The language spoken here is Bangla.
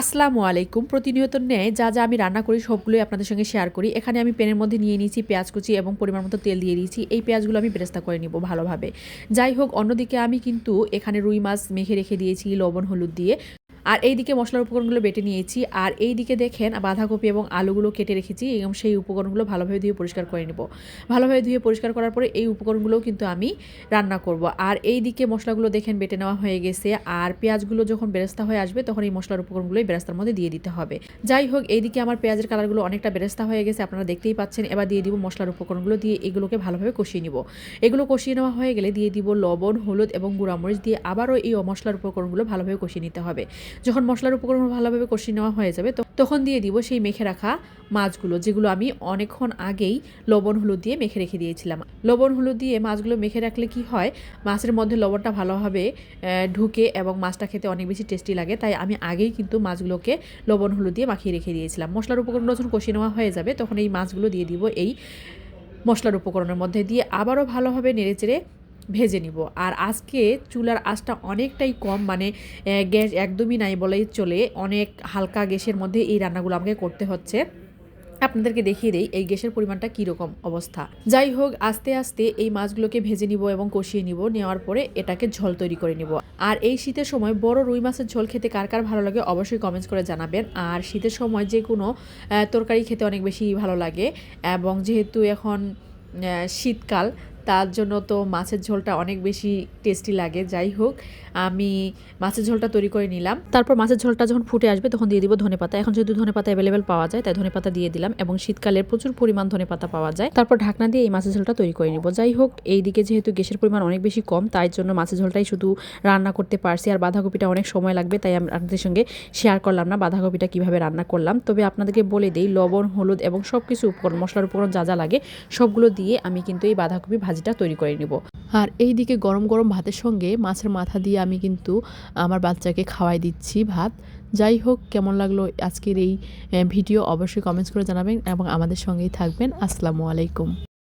আসসালামু আলাইকুম। প্রতিনিয়ত ন্যায়, যা যা আমি রান্না করি সবগুলোই আপনাদের সঙ্গে শেয়ার করি। এখানে আমি পেনের মধ্যে নিয়ে নিয়েছি পেঁয়াজ কুচি এবং পরিমাণ মতো তেল দিয়ে দিয়েছি। এই পেঁয়াজগুলো আমি বেরেস্তা করে নিব ভালোভাবে। যাই হোক, অন্যদিকে আমি কিন্তু এখানে রুই মাছ মেখে রেখে দিয়েছি, লবণ, হলুদ দিয়ে। আর এই দিকে মশলার উপকরণগুলো বেটে নিয়েছি। আর এই দিকে দেখেন বাঁধাকপি এবং আলুগুলো কেটে রেখেছি এবং সেই উপকরণগুলো ভালোভাবে ধুয়ে পরিষ্কার করে নেব। ভালোভাবে ধুয়ে পরিষ্কার করার পরে এই উপকরণগুলোও কিন্তু আমি রান্না করব। আর এই দিকে মশলাগুলো দেখেন বেটে নেওয়া হয়ে গেছে। আর পেঁয়াজগুলো যখন বেরেস্তা হয়ে আসবে তখন এই মশলার উপকরণগুলোই বেরেস্তার মধ্যে দিয়ে দিতে হবে। যাই হোক, এইদিকে আমার পেঁয়াজের কালারগুলো অনেকটা বেরেস্তা হয়ে গেছে। আপনারা দেখতেই পাচ্ছেন। এবার দিয়ে দিব মশলার উপকরণগুলো দিয়ে এগুলোকে ভালোভাবে কষিয়ে নিব। এগুলো কষিয়ে নেওয়া হয়ে গেলে দিয়ে দিব লবণ, হলুদ এবং গুঁড়ামরিচ দিয়ে আবারও এই মশলার উপকরণগুলো ভালোভাবে কষিয়ে নিতে হবে। যখন মশলার উপকরণ ভালোভাবে কষিয়ে নেওয়া হয়ে যাবে, তো তখন দিয়ে দিব সেই মেখে রাখা মাছগুলো, যেগুলো আমি অনেকক্ষণ আগেই লবণ, হলুদ দিয়ে মেখে রেখে দিয়েছিলাম। লবণ, হলুদ দিয়ে মাছগুলো মেখে রাখলে কি হয়, মাছের মধ্যে লবণটা ভালোভাবে ঢুকে এবং মাছটা খেতে অনেক বেশি টেস্টি লাগে, তাই আমি আগেই কিন্তু মাছগুলোকে লবণ, হলুদ দিয়ে মাখিয়ে রেখে দিয়েছিলাম। মশলার উপকরণ যখন কষিয়ে নেওয়া হয়ে যাবে, তখন এই মাছগুলো দিয়ে দিব এই মশলার উপকরণের মধ্যে দিয়ে আবারও ভালোভাবে নেড়েচেড়ে ভেজে নিব। আর আজকে চুলার আঁচটা অনেকটাই কম মানে গ্যাস একদমই নাই বলেই চলে। অনেক হালকা গ্যাসের মধ্যে এই রান্নাগুলো আমাকে করতে হচ্ছে। আপনাদেরকে দেখিয়ে দেই এই গ্যাসের পরিমাণটা কীরকম অবস্থা। যাই হোক, আস্তে আস্তে এই মাছগুলোকে ভেজে নিব এবং কষিয়ে নিব। নেওয়ার পরে এটাকে ঝোল তৈরি করে নিব। আর এই শীতের সময় বড় রুই মাছের ঝোল খেতে কার কার ভালো লাগে অবশ্যই কমেন্টস করে জানাবেন। আর শীতের সময় যে কোনো তরকারি খেতে অনেক বেশি ভালো লাগে। এবং যেহেতু এখন শীতকাল তার জন্য তো মাছের ঝোলটা অনেক বেশি টেস্টি লাগে। যাই হোক, আমি মাছের ঝোলটা তৈরি করে নিলাম। তারপর মাছের ঝোলটা যখন ফুটে আসবে, তখন দিয়ে দিব ধনে পাতা। এখন যেহেতু ধনে পাতা অ্যাভেলেবেল পাওয়া যায়, তাই ধনে পাতা দিয়ে দিলাম এবং শীতকালে প্রচুর পরিমাণ ধনে পাতা পাওয়া যায়। তারপর ঢাকনা দিয়ে এই মাছের ঝোলটা তৈরি করে নিব। যাই হোক, এইদিকে যেহেতু গ্যাসের পরিমাণ অনেক বেশি কম, তাই জন্য মাছের ঝোলটাই শুধু রান্না করতে পারছি। আর বাঁধাকপিটা অনেক সময় লাগবে, তাই আমি আপনাদের সঙ্গে শেয়ার করলাম না বাঁধাকপিটা কীভাবে রান্না করলাম। তবে আপনাদেরকে বলে দিই, লবণ, হলুদ এবং সব কিছু উপকরণ, মশলার উপকরণ যা যা লাগে, সবগুলো দিয়ে আমি কিন্তু এই বাঁধাকপি ভাজিটা তৈরি করে নিব। আর এই দিকে গরম গরম ভাতের সঙ্গে মাছের মাথা দিয়ে আমি কিন্তু আমার বাচ্চাকে খাওয়াই দিচ্ছি ভাত। যাই হোক, কেমন লাগল আজকের এই ভিডিও অবশ্যই কমেন্টস করে জানাবেন এবং আমাদের সঙ্গেই থাকবেন। আসসালামু আলাইকুম।